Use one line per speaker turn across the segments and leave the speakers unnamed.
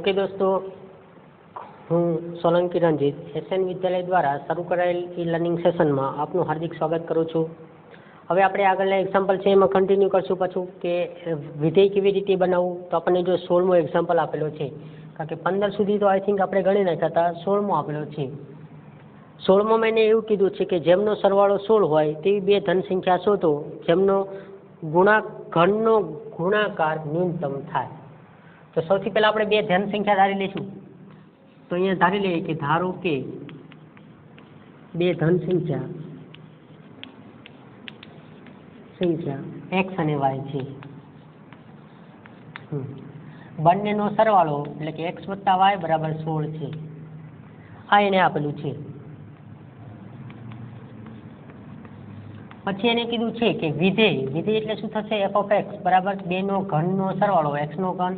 Okay દોસ્તો, હું Solanki Ranjit SN વિદ્યાલય દ્વારા શરૂ કરાયેલ ઈ લર્નિંગ સેશનમાં આપનું હાર્દિક સ્વાગત કરું છું. હવે આપણે આગળના એક્ઝામ્પલ છે એમાં કન્ટિન્યુ કરશું પાછું કે વિધેય કેવી રીતે બનાવવું? તો આપણને જો સોળમો એક્ઝામ્પલ આપેલો છે, કારણ કે પંદર સુધી તો આઈ થિંક આપણે ગણી નાખ્યા હતા, સોળમો આપેલો છે. સોળમાં મેં એવું કીધું છે કે જેમનો સરવાળો સોળ હોય તેવી બે ધન સંખ્યા શોધો, જેમનો ગુણા ઘનનો ગુણાકાર ન્યૂનતમ થાય. તો સૌથી પહેલાં આપણે બે ધન સંખ્યા ધારી લઈશું. તો અહીંયા ધારી લઈએ કે ધારો કે બે ધન સંખ્યા સંખ્યા એક્સ અને વાય છે. બંનેનો સરવાળો એટલે કે એક્સ વત્તા વાય બરાબર સોળ છે. આ એને આપેલું છે. પછી એને કીધું છે કે વિધેય. વિધેય એટલે શું થશે? એફ ઓફ એક્સ બરાબર બેનો ઘનનો સરવાળો એક્સનો ઘન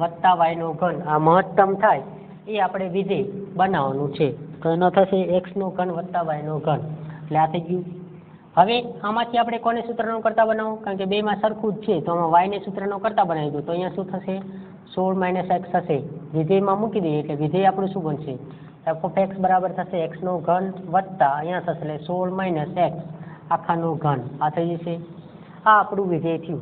વત્તા વાયનો ઘન આ મહત્તમ થાય એ આપણે વિધેય બનાવવાનું છે. તો એનો થશે એક્સનો ઘન વત્તા વાયનો ઘન. એટલે આ થઈ ગયું. હવે આમાંથી આપણે કોને સૂત્રનો કરતા બનાવો? કારણ કે બેમાં સરખું જ છે. તો આમાં વાયને સૂત્રનો કરતા બનાવી દો તો અહીંયા શું થશે? સોળ માઇનસ એક્સ થશે વિધેયમાં મૂકી દઈએ એટલે વિધેય આપણું શું બનશે? એફ ઓફ એક્સ બરાબર થશે એક્સનો ઘન વત્તા અહીંયા થશે એટલે સોળ માઇનસ એક્સ આખાનો ઘન. આ થઈ જશે. આ આપણું વિધેય થયું.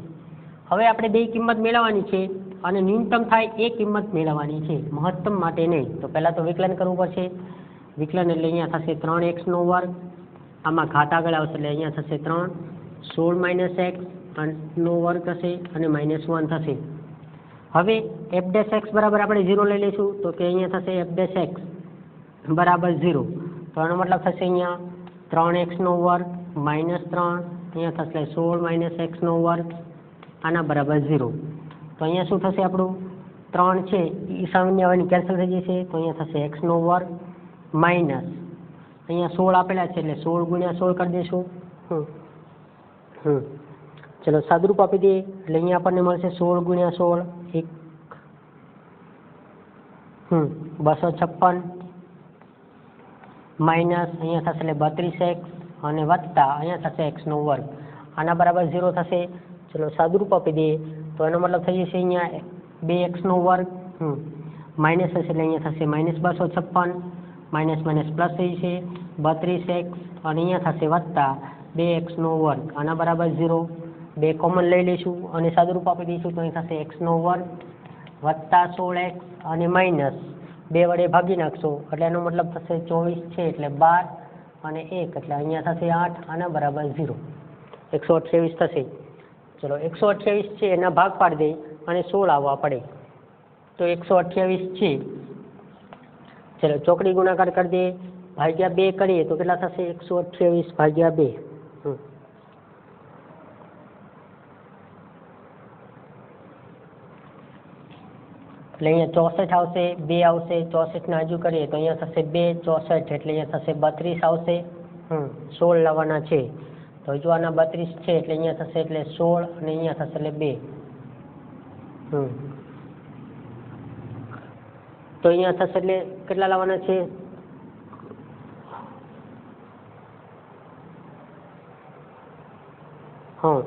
હવે આપણે બે કિંમત મેળવવાની છે. અને ન્યૂનતમ થાય એ કિંમત મેળવવાની છે. મહત્તમ માટે નહીં. તો પહેલાં તો વિકલન કરવું પડશે. વિકલન એટલે અહીંયા થશે ત્રણ એક્સનો વર્ગ. આમાં ઘાત આગળ આવશે એટલે અહીંયા થશે ત્રણ. સોળ માઇનસ એક્સ નો વર્ગ થશે અને માઇનસ વન થશે. હવે એફ ડેશ એક્સ બરાબર આપણે ઝીરો લઈ લઈશું. તો કે અહીંયા થશે એફ ડેશ એક્સ બરાબર ઝીરો. તો એનો મતલબ થશે અહીંયા ત્રણ એક્સનો વર્ગ માઇનસ ત્રણ. અહીંયા થશે સોળ માઇનસ એક્સનો વર્ગ. આના બરાબર ઝીરો. તો અહીંયા શું થશે આપણું? ત્રણ છે એ સામાન્ય આવવાની કેન્સલ થઈ જશે, તો અહીંયા થશે એક્સનો વર્ગ માઇનસ અહીંયા સોળ આપેલા છે, એટલે સોળ ગુણ્યા સોળ કરી દઈશું હમ. હમ. ચલો, સાદુરૂપ આપી દઈએ. એટલે અહીંયા આપણને મળશે સોળ ગુણ્યા સોળ, એક. હમ, બસો છપ્પન. માઇનસ અહીંયા થશે એટલે બત્રીસ એક્સ અને વત્તા અહીંયા થશે એક્સનો વર્ગ. આના બરાબર ઝીરો થશે. ચલો, સાદુરૂપ આપી દઈએ. તો એનો મતલબ થઈ જશે અહીંયા બે એક્સનો વર્ગ, હમ, માઇનસ હશે એટલે અહીંયા થશે માઇનસ બસો છપ્પન, માઇનસ માઇનસ પ્લસ થઈ જશે બત્રીસ એક્સ, અને અહીંયા થશે વત્તા બે એક્સનો વર્ગ, આના બરાબર ઝીરો. બે કોમન લઈ લઈશું અને સાદુરૂપ આપી દઈશું તો અહીં થશે એક્સનો વર્ગ વત્તા સોળ એક્સ અને માઇનસ. બે વડે ભાગી નાખશો એટલે એનો મતલબ થશે ચોવીસ છે એટલે બાર અને એક એટલે અહીંયા થશે આઠ, આના બરાબર ઝીરો. એકસો અઠ્યાવીસ થશે. ચલો, એકસો અઠ્યાવીસ છે, એના ભાગ પાડી દઈ અને સોળ આવવા પડે. તો એકસો અઠ્યાવીસ છે. ચલો, ચોકડી ગુણાકાર કરી દઈએ. ભાગ્યા બે કરીએ તો કેટલા થશે? એકસો અઠ્યાવીસ ભાગ્યા બે. એટલે અહીંયા ચોસઠ આવશે, બે આવશે ચોસઠના હજુ કરીએ તો અહીંયા થશે બે, ચોસઠ એટલે અહીંયા થશે બત્રીસ આવશે. હમ, સોળ લાવવાના છે. તો હજુ આના બત્રીસ છે એટલે અહીંયા થશે એટલે સોળ અને અહીંયા થશે એટલે બે. તો અહીંયા થશે એટલે કેટલા લાવવાના છે? હા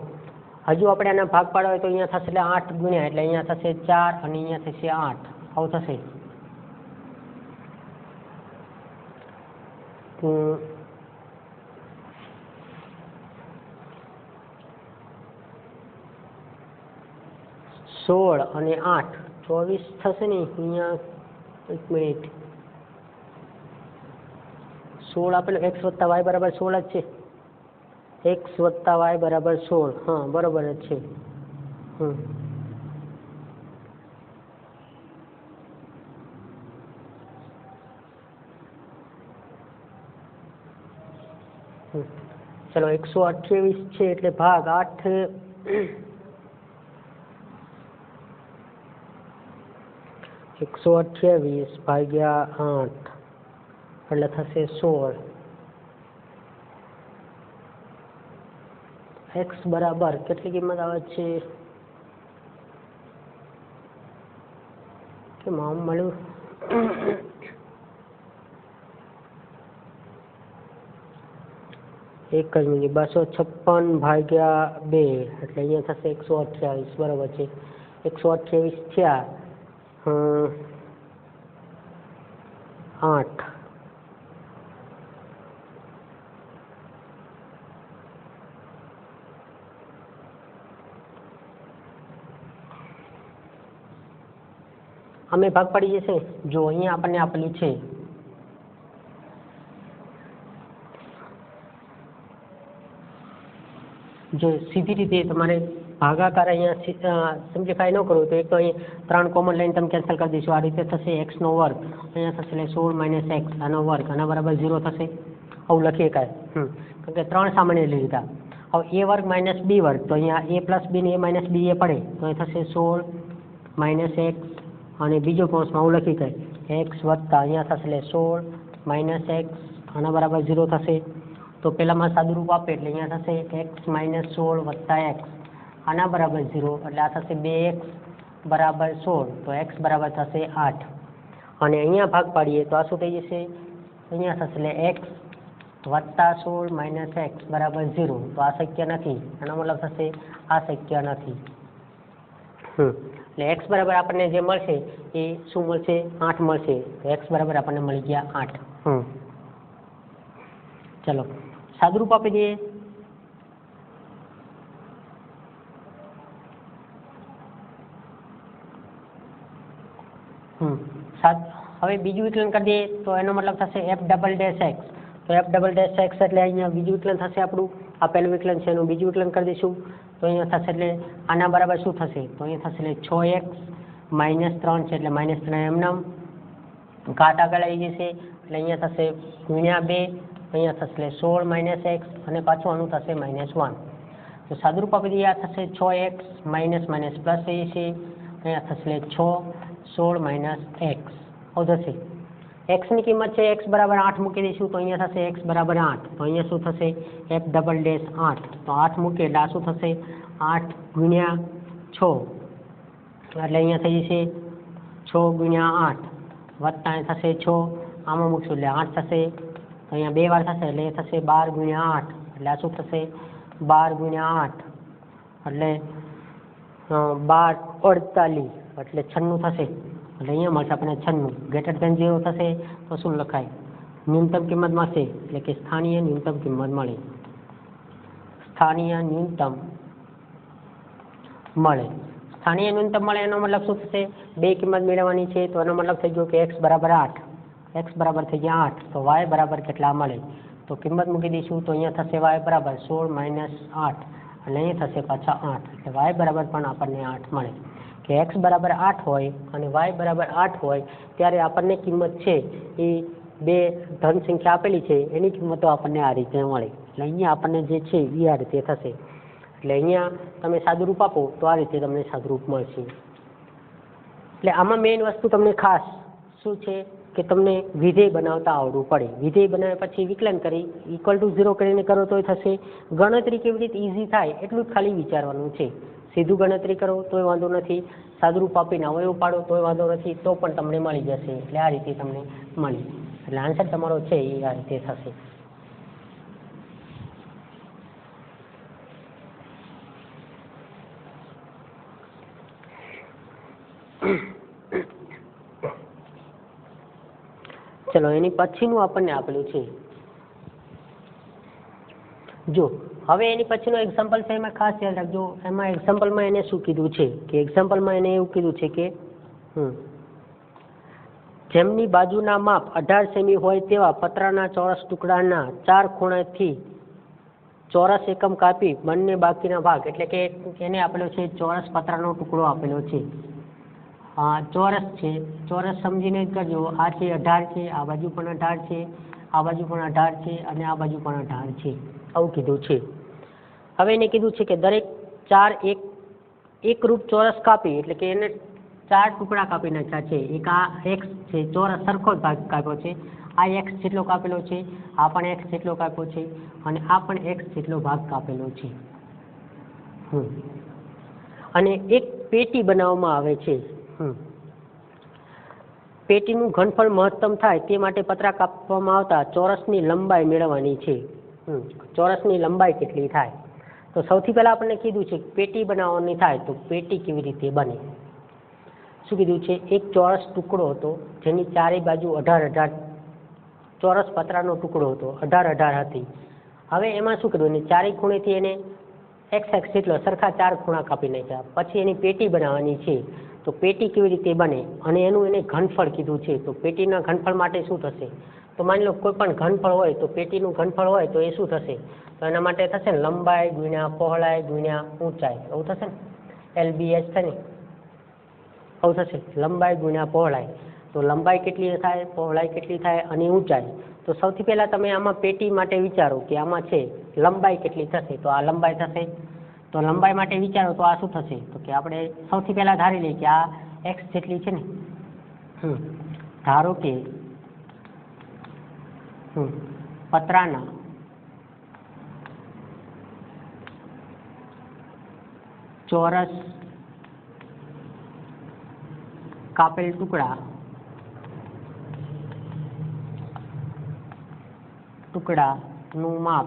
હજુ આપણે આના ભાગ પાડવા હોય તો અહીંયા થશે એટલે આઠ ગુણ્યા એટલે અહીંયા થશે ચાર અને અહીંયા થશે આઠ. આવું થશે હમ. સોળ અને આઠ. ચોવીસ થશે ને અહીંયા. એક મિનિટ. સોળ આપેલું. એક્સ વત્તા વાય બરાબર સોળ જ છે. એક્સ વત્તા વાય બરાબર સોળ. હા, બરાબર જ છે. હમ. ચલો, એકસો અઠ્યાવીસ છે એટલે ભાગ આઠ. એકસો અઠ્યાવીસ ભાગ્યા આઠ, એટલે થશે સોળ. એક્સ બરાબર કેટલી કિંમત આવે છે? કેમ આમ મળ્યું? એક જ મિનિટ બસો છપ્પન ભાગ્યા બે, એટલે અહીંયા થશે એકસો અઠ્યાવીસ, બરાબર છે. એકસો અઠ્યાવીસ થયા આઠ. અમે ભાગ પડી જશે જો અહીંયા આપણને આપેલી છે. જો સીધી રીતે તમારે ભાગાકાર અહીંયા સિમ્પ્લિફાય ન કરવું તો એક તો અહીં ત્રણ કોમન લાઈન તમે કેન્સલ કરી દઈશું. આ રીતે થશે એક્સનો વર્ગ. અહીંયા થશે એટલે સોળ માઇનસ એક્સ આનો વર્ગ. આના બરાબર ઝીરો થશે. આવું લખી શકાય હમ. કારણ કે ત્રણ સામાન્ય લીધા. હવે એ વર્ગ માઇનસ બી વર્ગ. તો અહીંયા એ પ્લસ બી ને એ માઇનસ બી એ પડે. તો એ થશે સોળ માઇનસ એક્સ અને બીજો કોર્સમાં આવું લખી શકાય એક્સ વત્તા અહીંયા થશે એટલે સોળ માઇનસ એક્સ આના બરાબર ઝીરો થશે. તો પહેલામાં સાદુરૂપ આપે એટલે અહીંયા થશે એક્સ માઇનસ સોળ વત્તા એક્સ આના બરાબર ઝીરો એટલે આ થશે બે એક્સ બરાબર સોળ, તો એક્સ બરાબર થશે આઠ. અને અહીંયા ભાગ પાડીએ તો આ શું થઈ જશે? અહીંયા થશે એટલે એક્સ વત્તા સોળ માઇનસ એક્સ બરાબર ઝીરો, તો આ શક્ય નથી. એનો મતલબ થશે આ શક્ય નથી. એટલે એક્સ બરાબર આપણને જે મળશે એ શું મળશે? આઠ મળશે. તો એક્સ બરાબર આપણને મળી ગયા આઠ. ચલો, સાદુરૂપ આપી દઈએ. હમ. સાત, હવે બીજું વિકલન કરી દઈએ તો એનો મતલબ થશે એફ ડબલ ડેશ એક્સ તો એફ ડબલ ડેશ એક્સ એટલે અહીંયા બીજું વિકલન થશે આપણું. આ પહેલું વિકલન છે, એનું બીજું વિકલન કરી દઈશું. તો અહીંયા થશે એટલે આના બરાબર શું થશે? તો અહીંયા થશે એટલે છ એક્સ માઇનસ ત્રણ છે, એટલે માઇનસ ત્રણ એમનામ ઘાત આગળ આવી જશે, એટલે અહીંયા થશે ગુણ્યા બે, અહીંયા થશે એટલે સોળ માઇનસ એક્સ અને પાછું આનું થશે માઇનસ વન તો સાદુરૂપ આપી દઈએ, આ થશે છ એક્સ માઇનસ માઇનસ પ્લસ થઈ જશે. અહીંયા થશે એટલે છ. સોળ માઇનસ એક્સ આવું થશે એક્સની કિંમત છે એક્સ બરાબર આઠ મૂકી દઈશું તો અહીંયા થશે એક્સ બરાબર આઠ તો અહીંયા શું થશે એફ ડબલ ડેશ આઠ તો આઠ મૂકીએ એટલે આ શું થશે આઠ ગુણ્યા છ એટલે અહીંયા થઈ જશે છ ગુણ્યા આઠ વત્તા અહીં થશે છ આમાં મૂકશું એટલે આઠ થશે તો અહીંયા બે વાર થશે એટલે એ થશે બાર ગુણ્યા આઠ એટલે આ શું થશે બાર ગુણ્યા આઠ એટલે અ, બાર અડતાલીસ એટલે છન્નું થશે. એટલે અહીંયા મળશે આપણને છન્નું. ગ્રેટર ધેન ઝીરો થશે તો શું લખાય? ન્યૂનતમ કિંમત મળશે. એટલે કે સ્થાનીય ન્યૂનતમ કિંમત મળે. સ્થાનીય ન્યૂનતમ મળે. સ્થાનીય ન્યૂનતમ મળે એનો મતલબ શું થશે? બે કિંમત મેળવવાની છે તો એનો મતલબ થઈ ગયો કે એક્સ બરાબર આઠ. એક્સ બરાબર થઈ ગયા આઠ. તો વાય બરાબર કેટલા મળે? તો કિંમત મૂકી દઈશું તો અહીંયા થશે વાય બરાબર સોળ માઇનસ આઠ. અને અહીંયા થશે પાછા આઠ. એટલે વાય બરાબર પણ આપણને આઠ મળે. કે એક્સ બરાબર આઠ હોય અને વાય બરાબર આઠ હોય, ત્યારે આપણને કિંમત છે એ બે ધન સંખ્યા આપેલી છે, એની કિંમતો આપણને આ રીતે મળે. એટલે અહીંયા આપણને જે છે એ આ રીતે થશે. એટલે અહીંયા તમે સાદુરૂપ આપો, તો આ રીતે તમને સાદુરૂપ મળશે. એટલે આમાં મેઇન વસ્તુ તમને ખાસ શું છે કે તમને વિધેય બનાવતા આવડવું પડે. વિધેય બનાવ્યા પછી વિકલન કરી ઇક્વલ ટુ ઝીરો કરીને કરો તોય થશે. ગણતરી કેવી રીતે ઇઝી થાય, એટલું જ ખાલી વિચારવાનું છે. સીધું ગણતરી કરો, તોય વાંધો નથી. સાદુરૂપ આપીને અવયવ પાડો, તોય વાંધો નથી. તો પણ તમને મળી જશે. એટલે આ રીતે તમને મળી. એટલે આન્સર તમારો છે, એ આ રીતે થશે. ચલો, એની પછીનું આપણને આપેલું છે. જો હવે એની પછીનો એક્ઝામ્પલ છે એમાં ખાસ યાદ રાખજો. એમાં એક્ઝામ્પલમાં એને શું કીધું છે? કે એક્ઝામ્પલમાં એને એવું કીધું છે કે જેમની બાજુના માપ અઢાર સેમી હોય તેવા પતરાના ચોરસ ટુકડાના ચાર ખૂણાથી ચોરસ એકમ કાપી બંને બાકીના ભાગ, એટલે કે એને આપેલો છે ચોરસ પતરાનો ટુકડો આપેલો છે. હા ચોરસ છે, ચોરસ સમજીને કરજો, આ છે અઢાર છે, આ બાજુ પણ અઢાર છે, આ બાજુ પણ અઢાર છે અને આ બાજુ પણ અઢાર છે. આવું કીધું છે. હવે એને કીધું છે કે દરેક ચાર એક એક રૂપ ચોરસ કાપી, એટલે કે એને ચાર ટુકડા કાપી નાખ્યા છે. એક આ એક્સ છે, ચોરસ સરખો ભાગ કાપ્યો છે. આ એક્સ જેટલો કાપેલો છે, આ પણ એક્સ જેટલો કાપ્યો છે, અને આ પણ એક્સ જેટલો ભાગ કાપેલો છે. અને એક પેટી બનાવવામાં આવે છે. હમ. પેટીનું ઘનફળ મહત્તમ થાય તે માટે પતરા કાપવામાં આવતા ચોરસની લંબાઈ મેળવવાની છે. ચોરસની લંબાઈ કેટલી થાય? તો સૌથી પહેલાં આપણને કીધું છે પેટી બનાવવાની થાય તો પેટી કેવી રીતે બને? શું કીધું છે? એક ચોરસ ટુકડો હતો, જેની ચારેય બાજુ અઢાર અઢાર ચોરસ પતરાનો ટુકડો હતો, અઢાર અઢાર હતી. હવે એમાં શું કર્યું? એને ચારેય ખૂણેથી એને એક્સ એક્સ જેટલો સરખા ચાર ખૂણા કાપી નાખ્યા. પછી એની પેટી બનાવવાની છે. તો પેટી કેવી રીતે બને? અને એનું એને ઘનફળ કીધું છે. તો પેટીના ઘનફળ માટે શું થશે? તો માની લો કોઈ પણ ઘનફળ હોય તો પેટીનું ઘનફળ હોય તો એ શું થશે? તો એના માટે થશે ને લંબાઈ ગુણ્યા પહોળાઈ ગુણ્યા ઊંચાઈ. એવું થશે ને? એલબીએચ થાય ને આવું થશે. લંબાઈ ગુણ્યા પહોળાઈ. તો લંબાઈ કેટલી થાય? પહોળાઈ કેટલી થાય? અને ઊંચાઈ. તો સૌથી પહેલાં તમે આમાં પેટી માટે વિચારો કે આમાં છે લંબાઈ કેટલી થશે? તો આ લંબાઈ થશે. તો લંબાઈ માટે વિચારો તો આ શું થશે? તો કે આપણે સૌથી પહેલાં ધારી લઈએ કે આ એક્સ જેટલી છે ને? ધારો કે પતરાના. ચોરસ. કાપેલ ટુકડા. ટુકડાનું માપ.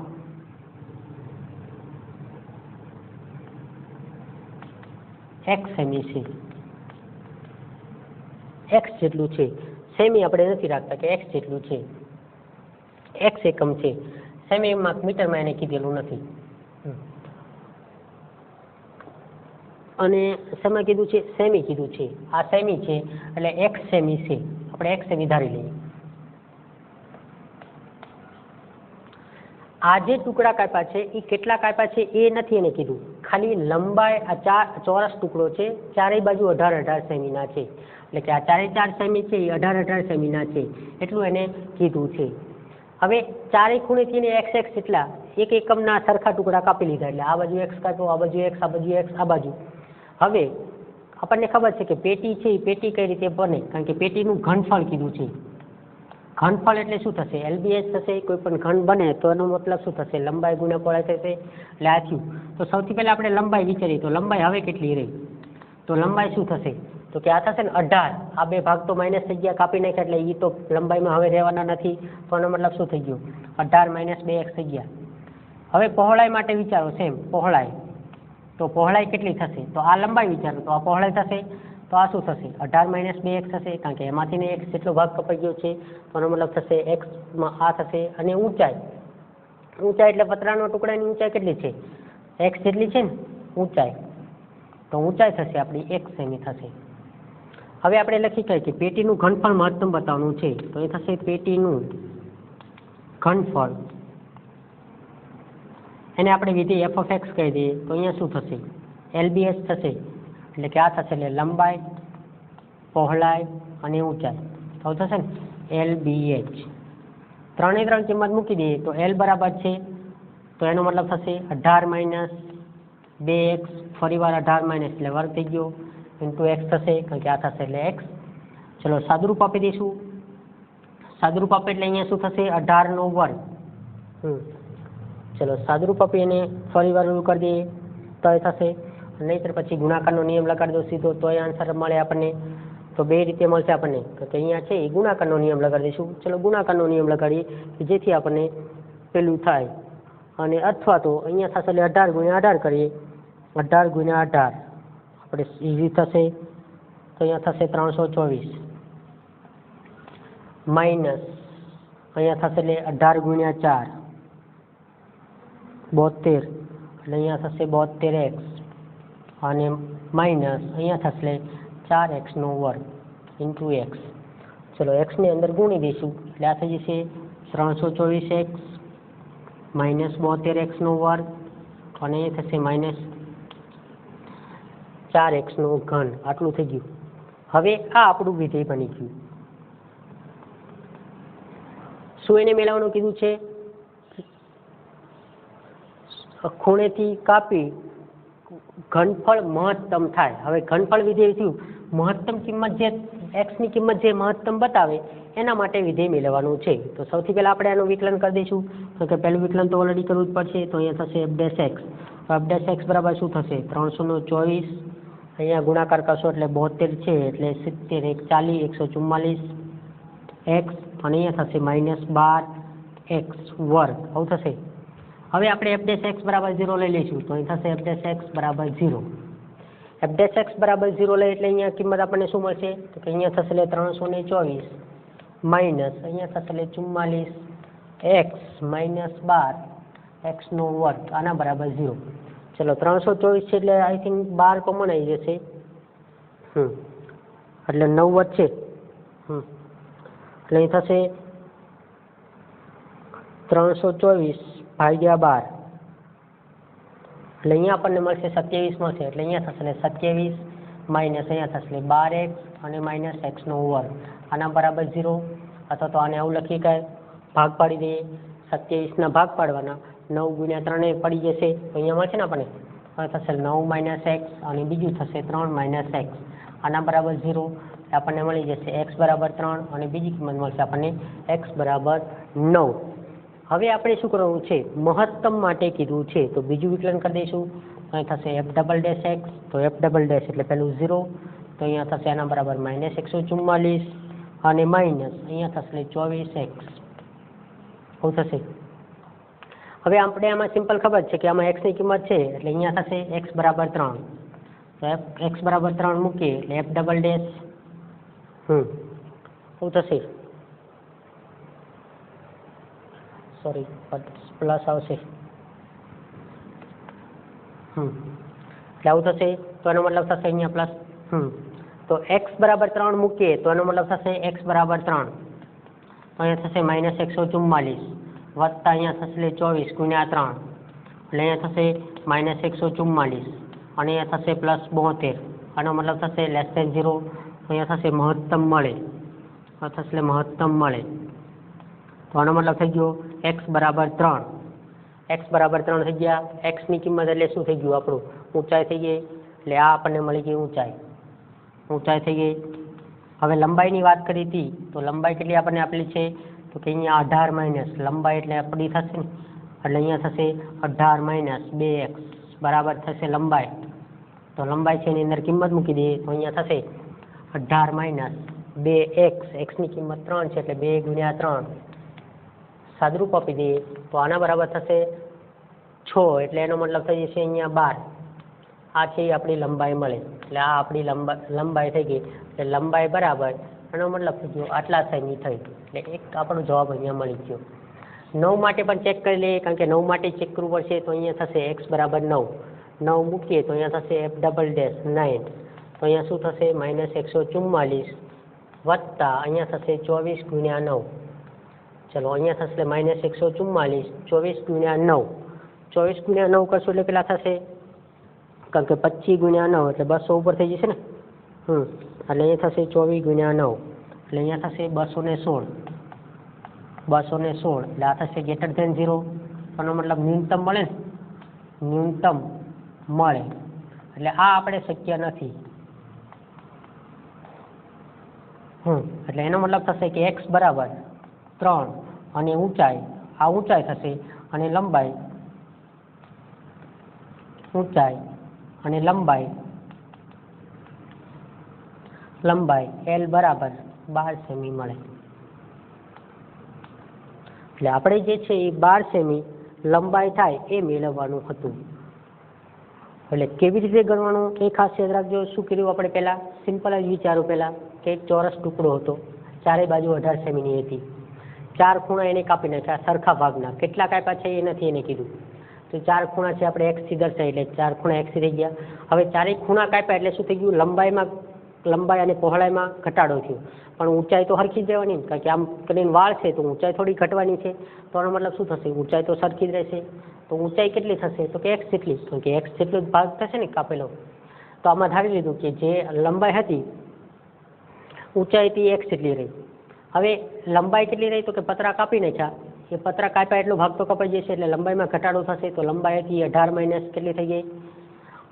એક્સ સેમી છે. એક્સ જેટલું છે. સેમી આપણે નથી રાખતા કે એક્સ જેટલું છે. એક્સ એકમ છે. સેમીમાં મીટરમાં એને કીધેલું નથી. અને શેમાં કીધું છે, સેમી કીધું છે. આ સેમી છે, એટલે એક્સ સેમી છે. આપણે એક્સ સેમી ધારી લઈએ. આ જે ટુકડા કાપ્યા છે એ કેટલા કાપ્યા છે, એ નથી એને કીધું. ખાલી લંબાઈ આ ચાર, ચોરસ ટુકડો છે, ચારેય બાજુ અઢાર અઢાર સેમીના છે. એટલે કે આ ચારે ચાર સેમી છે, એ અઢાર અઢાર સેમીના છે. એટલું એને કીધું છે. હવે ચારે ખૂણેથી એને એક્સ એક્સ એટલા એક એકમના સરખા ટુકડા કાપી લીધા એટલે આ બાજુ એક્સ કાપ્યો આ બાજુ એક્સ આ બાજુ એક્સ આ બાજુ. હવે આપણને ખબર છે કે પેટી છે એ પેટી કઈ રીતે બને? કારણ કે પેટીનું ઘનફળ કીધું છે. ઘનફળ એટલે શું થશે? એલબીએસ થશે, કોઈ પણ ઘન બને તો એનો મતલબ શું થશે? લંબાઈ ગુણ્યા પહોળાઈ થશે. એટલે આ થયું. તો સૌથી પહેલાં આપણે લંબાઈ વિચારીએ. તો લંબાઈ હવે કેટલી રહી? તો લંબાઈ શું થશે? તો કે આ થશે ને અઢાર. આ બે ભાગ તો માઇનસ થઈ ગયા, કાપી નાખ્યા એટલે એ તો લંબાઈમાં હવે રહેવાના નથી. તો એનો મતલબ શું થઈ ગયું? અઢાર માઇનસ બે એક્સ થઈ ગયા. હવે પહોળાઈ માટે વિચારો સેમ પહોળાઈ. તો પહોળાઈ કેટલી થશે? તો આ લંબાઈ વિચારો, તો આ પહોળાઈ થશે. તો આ શું થશે? અઢાર માઇનસ બે એક્સ થશે, કારણ કે એમાંથી ને એક્સ જેટલો ભાગ કપાઈ ગયો છે, તો એનો મતલબ થશે એક્સમાં આ થશે અને ઊંચાઈ. ઊંચાઈ એટલે પતરાનો ટુકડાની ઊંચાઈ કેટલી છે? એક્સ જેટલી છે ને, ઊંચાઈ. તો ઊંચાઈ થશે આપણી એક સેમી થશે. હવે આપણે લખી શકીએ કે પેટીનું ઘનફળ મહત્તમ બતાવવાનું છે. તો એ થશે પેટીનું ઘનફળ. એને આપણે વિધિ એફ ઓફ એક્સ કહી દઈએ. તો અહીંયા શું થશે? એલબીએસ થશે. એટલે કે આ થશે એટલે લંબાઈ, પહોળાઈ અને ઊંચાઈ. તો થશે ને એલબીએચ ત્રણે ત્રણ કિંમત મૂકી દઈએ તો એલ બરાબર છે. તો એનો મતલબ થશે અઢાર માઇનસ બે એક્સ ફરી વાર અઢાર માઇનસ એટલે વર્ગ થઈ ગયો. ઇન્ટુ એક્સ થશે, કારણ કે આ થશે એટલે એક્સ ચલો સાદુરૂપ આપી દઈશું. સાદુરૂપ આપે એટલે અહીંયા શું થશે? અઢારનો વર્ગ. હમ. ચલો સાદુરૂપ આપી એને ફરી વાર કરી દઈએ. તો એ થશે. નહીંતર પછી ગુણાકારનો નિયમ લગાડી દો સીધો. તો એ આન્સર મળે આપણને. તો બે રીતે મળશે આપણને. કે અહીંયા છે એ ગુણાકારનો નિયમ લગાડી દઈશું. ચલો ગુણાકારનો નિયમ લગાડીએ કે જેથી આપણને પેલું થાય. અને અથવા તો અહીંયા થશે એટલે અઢાર ગુણ્યા અઢાર કરીએ. અઢાર ગુણ્યા અઢાર. આપણે ઇઝી થશે તો અહીંયા થશે ત્રણસો ચોવીસ. માઇનસ અહીંયા થશે એટલે અઢાર ગુણ્યા ચાર. બોતેર, એટલે અહીંયા થશે બોતેર એક્સ. અને માઇનસ અહીંયા થશે ચાર એક્સનો વર્ગ ઇન્ટુ એક્સ ચલો એક્સની અંદર ગુણી દઈશું. એટલે આ થઈ જશે ત્રણસો ચોવીસ એક્સ માઇનસ બોતેર એક્સનો વર્ગ. અને એ થશે માઇનસ ચાર એક્સનો ઘન આટલું થઈ ગયું. હવે આ આપણું વિધેય બની ગયું. શું એને મેળવવાનું કીધું છે? ખૂણેથી કાપી ઘનફળ મહત્તમ થાય. હવે ઘનફળ વિધેય થયું મહત્તમ કિંમત જે એક્સની કિંમત જે મહત્તમ બતાવે, એના માટે વિધેય મેળવવાનું છે. તો સૌથી પહેલાં આપણે આનું વિકલન કરી દઈશું. તો કે પહેલું વિકલન તો ઓલરેડી કરવું જ પડશે, તો અહીંયા થશે F dash X dash X બરાબર શું થશે? ત્રણસોનો ચોવીસ અહીંયા ગુણાકાર કરશો એટલે બોતેર છે, એટલે સિત્તેર, એક ચાલીસ, એકસો ચુમ્માલીસ, એક્સ, અને અહીંયા થશે માઇનસ બાર, એક્સ વર્ગ. આવું થશે. હવે આપણે એફડેસ એક્સ બરાબર ઝીરો લઈ લઈશું, તો અહીં થશે એફડેસ એક્સ બરાબર ઝીરો એફ ડેશ એક્સ બરાબર ઝીરો લઈ એટલે અહીંયા કિંમત આપણને શું મળશે? તો કે અહીંયા થશે એટલે ત્રણસો ને ચોવીસ માઇનસ અહીંયા થશે એટલે ચુમ્માલીસ, એક્સ માઇનસ બાર એક્સનો વર્ગ, આના બરાબર ઝીરો ચલો, ત્રણસો ચોવીસ છે એટલે આઈ થિંક બાર કોમન આવી જશે. હમ. એટલે નવ વધશે હમ. એટલે અહીં થશે ત્રણસો ચોવીસ ભાગ્યા બાર. એટલે અહીંયા આપણને મળશે સત્યાવીસ મળશે એટલે અહીંયા થશે ને સત્યાવીસ માઇનસ અહીંયા થશે બાર એક્સ અને માઇનસ એક્સનો વર્ગ. આના બરાબર ઝીરો. અથવા તો આને આવું લખી કાંઈ ભાગ પાડી દઈએ. સત્યાવીસના ભાગ પાડવાના. નવ ગુણ્યા ત્રણે પડી જશે. અહીંયા મળશે ને આપણને? હવે થશે નવ માઇનસ એક્સ અને બીજું થશે ત્રણ માઇનસ એક્સ. આના બરાબર ઝીરો. આપણને મળી જશે એક્સ બરાબર ત્રણ અને બીજી કિંમત મળશે આપણને એક્સ બરાબર નવ. હવે આપણે શું કરવાનું છે? મહત્તમ માટે કીધું છે. તો બીજું વિકલન કરી દઈશું. અહીં થશે એફ ડબલ ડેશ એક્સ. તો એફ ડબલ ડેશ એટલે પહેલું ઝીરો. તો અહીંયા થશે એના બરાબર માઇનસ એકસો ચુમ્માલીસ અને માઇનસ અહીંયા થશે ચોવીસ એક્સ. શું થશે? હવે આપણે આમાં સિમ્પલ ખબર છે કે આમાં એક્સની કિંમત છે, એટલે અહીંયા થશે એક્સ બરાબર ત્રણ. તો એફ એક્સ બરાબર ત્રણ મૂકીએ, એટલે એફ ડબલ ડેશ હમ, શું થશે? સોરી પ્લસ આવશે. હમ, એટલે આવું થશે, તો એનો મતલબ થશે અહીંયા પ્લસ હમ. તો એક્સ બરાબર ત્રણ મૂકીએ, તો એનો મતલબ થશે એક્સ બરાબર ત્રણ. અહીંયા થશે માઇનસ એકસો ચુમ્માલીસ વત્તા અહીંયા થશે ચોવીસ ગુણ્યા ત્રણ. એટલે અહીંયા થશે માઇનસ એકસો ચુમ્માલીસ અને અહીંયા થશે પ્લસ બોતેર. આનો મતલબ થશે લેસ દેન ઝીરો અહીંયા થશે મહત્તમ મળે. થશે એટલે મહત્તમ મળે. તો આનો મતલબ થઈ ગયો એક્સ બરાબર ત્રણ. એક્સ બરાબર ત્રણ થઈ ગયા. એક્સની કિંમત એટલે શું થઈ ગયું આપણું? ઊંચાઈ થઈ ગઈ. એટલે આ આપણને મળી ગઈ ઊંચાઈ. ઊંચાઈ થઈ ગઈ. હવે લંબાઈની વાત કરી હતી. તો લંબાઈ કેટલી આપણને આપેલી છે? તો કે અહીંયા અઢાર માઇનસ લંબાઈ એટલે આપણી થશે ને? એટલે અહીંયા થશે અઢાર માઇનસ બે એક્સ બરાબર થશે લંબાઈ. તો લંબાઈ છે એની અંદર કિંમત મૂકી દઈએ, તો અહીંયા થશે અઢાર માઇનસ બે એક્સ એક્સની કિંમત ત્રણ છે એટલે બે ગુણ્યા ત્રણ. સાદરૂપ આપી દઈએ, તો આના બરાબર થશે છ, એટલે એનો મતલબ થઈ જશે અહીંયા બાર. આ છે આપણી લંબાઈ મળે. એટલે આ આપણી લંબા, લંબાઈ થઈ ગઈ. એટલે લંબાઈ બરાબર એનો મતલબ થઈ આટલા નહીં થઈ એટલે એક આપણો જવાબ અહીંયા મળી ગયો. નવ માટે પણ ચેક કરી લઈએ, કારણ કે નવ માટે ચેક કરવું પડશે તો અહીંયા થશે એક્સ બરાબર નવ. નવ મૂકીએ તો અહીંયા થશે એફ ડબલ ડેશ નાઇન તો અહીંયા શું થશે? માઇનસ એકસો ચુમ્માલીસ વત્તા અહીંયા થશે ચોવીસ ગુણ્યા નવ. ચલો, અહીંયા થશે માઇનસ એકસો ચુમ્માલીસ, ચોવીસ ગુણ્યા નવ. ચોવીસ ગુણ્યા નવ કરશો એટલે કેટલા થશે? કારણ કે પચીસ ગુણ્યા નવ, એટલે બસો ઉપર થઈ જશે ને? હમ. એટલે અહીંયા થશે ચોવીસ ગુણ્યા નવ. એટલે અહીંયા થશે બસો ને સોળ. બસો ને સોળ. એટલે આ થશે ગ્રેટર ધેન ઝીરો એનો મતલબ ન્યૂનતમ મળે ને? ન્યૂનતમ મળે. એટલે આ આપણે શક્ય નથી. હમ. એટલે એનો મતલબ થશે કે એક્સ બરાબર ત્રણ અને ઊંચાઈ, આ ઊંચાઈ થશે અને લંબાઈ, ઊંચાઈ અને લંબાઈ લંબાઈ એલ બરાબર બાર સેમી મળે. એટલે આપણે જે છે એ બાર સેમી લંબાઈ થાય એ મેળવવાનું હતું. એટલે કેવી રીતે ગણવાનું? એ ખાસ યાદ રાખજો. શું કર્યું આપણે પહેલાં? સિમ્પલ જ વિચારું પહેલાં. કે એક ચોરસ ટુકડો હતો. ચારે બાજુ અઢાર સેમીની હતી. ચાર ખૂણા એને કાપી નાખ્યા સરખા ભાગના. કેટલા કાપ્યા છે એ નથી એને કીધું. તો ચાર ખૂણા છે આપણે એક્સથી દર્શાવી. એટલે ચાર ખૂણા એક્સથી થઈ ગયા. હવે ચારેય ખૂણા કાપ્યા એટલે શું થઈ ગયું? લંબાઈમાં લંબાઈ અને પહોળાઈમાં ઘટાડો થયો. પણ ઊંચાઈ તો સરખી જ રહેવાની કારણ કે આમ કરીને વાળ છે તો ઊંચાઈ થોડી ઘટવાની છે. તો આનો મતલબ શું થશે? ઊંચાઈ તો સરખી જ રહેશે. તો ઊંચાઈ કેટલી થશે? તો કે એક્સ જેટલી. કારણ કે એક્સ જેટલો જ ભાગ થશે ને કાપેલો. તો આમાં ધારી લીધું કે જે લંબાઈ હતી ઊંચાઈથી એક્સ જેટલી રહી. હવે લંબાઈ કેટલી રહી? તો કે પતરા કાપી નાખ્યા. એ પતરા કાપ્યા એટલો ભાગ તો કપાઈ જશે એટલે લંબાઈમાં ઘટાડો થશે. તો લંબાઈ હતી અઢાર માઇનસ કેટલી થઈ ગઈ?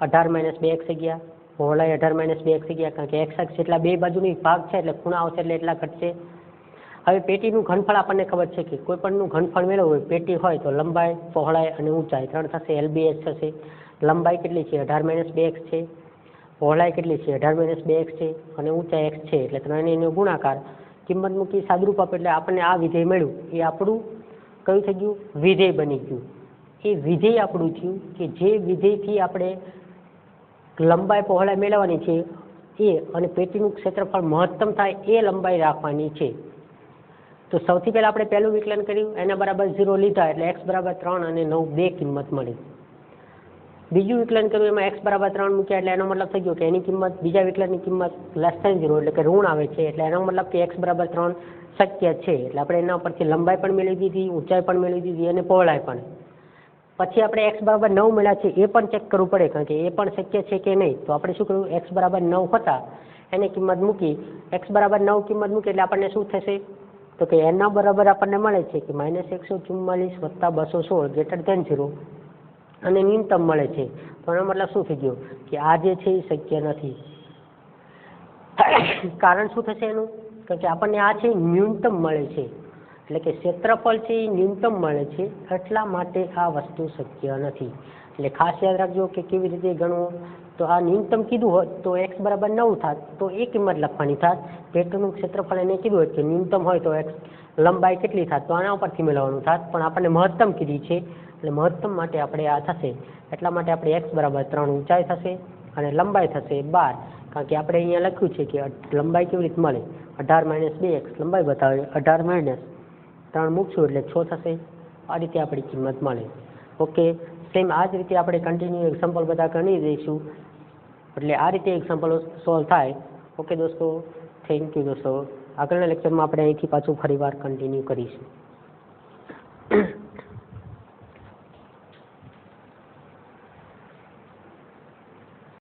અઢાર માઇનસ બે એક્સ થઈ ગયા. પહોળાઈ અઢાર માઇનસ બે થઈ ગયા કારણ કે એક્સ એક્સ એટલા બે બાજુની ભાગ છે એટલે ખૂણા આવશે એટલે એટલા ઘટશે. હવે પેટીનું ઘનફળ આપણને ખબર છે કે કોઈ પણનું ઘનફળ મેળવવું હોય, પેટી હોય તો લંબાઈ, પહોળાઈ અને ઊંચાઈ ત્રણ થશે એલબીએસ થશે. લંબાઈ કેટલી છે? અઢાર માઇનસ બે એક્સ છે. પહોળાઈ કેટલી છે? અઢાર માઇનસ બે એક્સ છે અને ઊંચાઈ એક્સ છે. એટલે ત્રણેયનો ગુણાકાર કિંમત મૂકી સાદરૂપ આપે એટલે આપણને આ વિધેય મળ્યું. એ આપણું કયું થઈ ગયું? વિધેય બની ગયું. એ વિધેય આપણું થયું કે જે વિધેયથી આપણે લંબાઈ પહોળાઈ મેળવવાની છે, એ અને પેટીનું ક્ષેત્રફળ મહત્તમ થાય એ લંબાઈ રાખવાની છે. તો સૌથી પહેલાં આપણે પહેલું વિકલન કર્યું, એના બરાબર ઝીરો લીધા એટલે એક્સ બરાબર ત્રણ અને નવ બે કિંમત મળી. બીજું વિકલન કર્યું, એમાં એક્સ બરાબર ત્રણ મૂક્યા એટલે એનો મતલબ થઈ ગયો કે એની કિંમત, બીજા વિકલનની કિંમત લેસ થેન ઝીરો એટલે કે ઋણ આવે છે, એટલે એનો મતલબ કે એક્સ બરાબર ત્રણ શક્ય છે. એટલે આપણે એના પરથી લંબાઈ પણ મેળવી દીધી, ઊંચાઈ પણ મેળવી દીધી અને પહોળાઈ પણ. પછી આપણે એક્સ બરાબર નવ મળ્યા છે, એ પણ ચેક કરવું પડે, કારણ કે એ પણ શક્ય છે કે નહીં. તો આપણે શું કર્યું? એક્સ બરાબર નવ હતા, એની કિંમત મૂકી એક્સ બરાબર નવ કિંમત મૂકી એટલે આપણને શું થશે? તો કે એના બરાબર આપણને મળે છે કે માઇનસ એકસો ચુમ્માલીસ વત્તા બસો સોળ ગ્રેટર ધેન ઝીરો અને ન્યૂનતમ મળે છે. તો એનો મતલબ શું થઈ ગયો? કે આ જે છે એ શક્ય નથી. કારણ શું થશે એનું? કારણ કે આપણને આ છે ન્યૂનતમ મળે છે. એટલે કે ક્ષેત્રફળ છે એ ન્યૂનતમ મળે છે એટલા માટે આ વસ્તુ શક્ય નથી. એટલે ખાસ યાદ રાખજો કે કેવી રીતે ગણવું? તો આ ન્યૂનતમ કીધું હોત તો એક્સ બરાબર નવ થાત, તો એ કિંમત લખવાની થાત. પેટનું ક્ષેત્રફળ એને કીધું હોત કે ન્યૂનતમ હોય તો એક્સ લંબાઈ કેટલી થાત તો આના ઉપરથી મેળવવાનું થાત. પણ આપણને મહત્તમ કીધી છે, એટલે મહત્તમ માટે આપણે આ થશે. એટલા માટે આપણે એક્સ બરાબર ત્રણ ઊંચાઈ થશે અને લંબાઈ થશે બાર. કારણ કે આપણે અહીંયા લખ્યું છે કે લંબાઈ કેવી રીતે મળે? અઢાર માઇનસ બે એક્સ લંબાઈ બતાવે અઢાર માઇનસ ત્રણ મૂકશું એટલે છ થશે. આ રીતે આપણી કિંમત મળે. ઓકે સેમ આ જ રીતે આપણે કન્ટિન્યુ એક્ઝામ્પલ બધા ગણી દઈશું. એટલે આ રીતે એક્ઝામ્પલ સોલ્વ થાય. ઓકે દોસ્તો થેન્ક યુ દોસ્તો. આગળના લેક્ચરમાં આપણે અહીંથી પાછું ફરીવાર કન્ટિન્યુ કરીશું.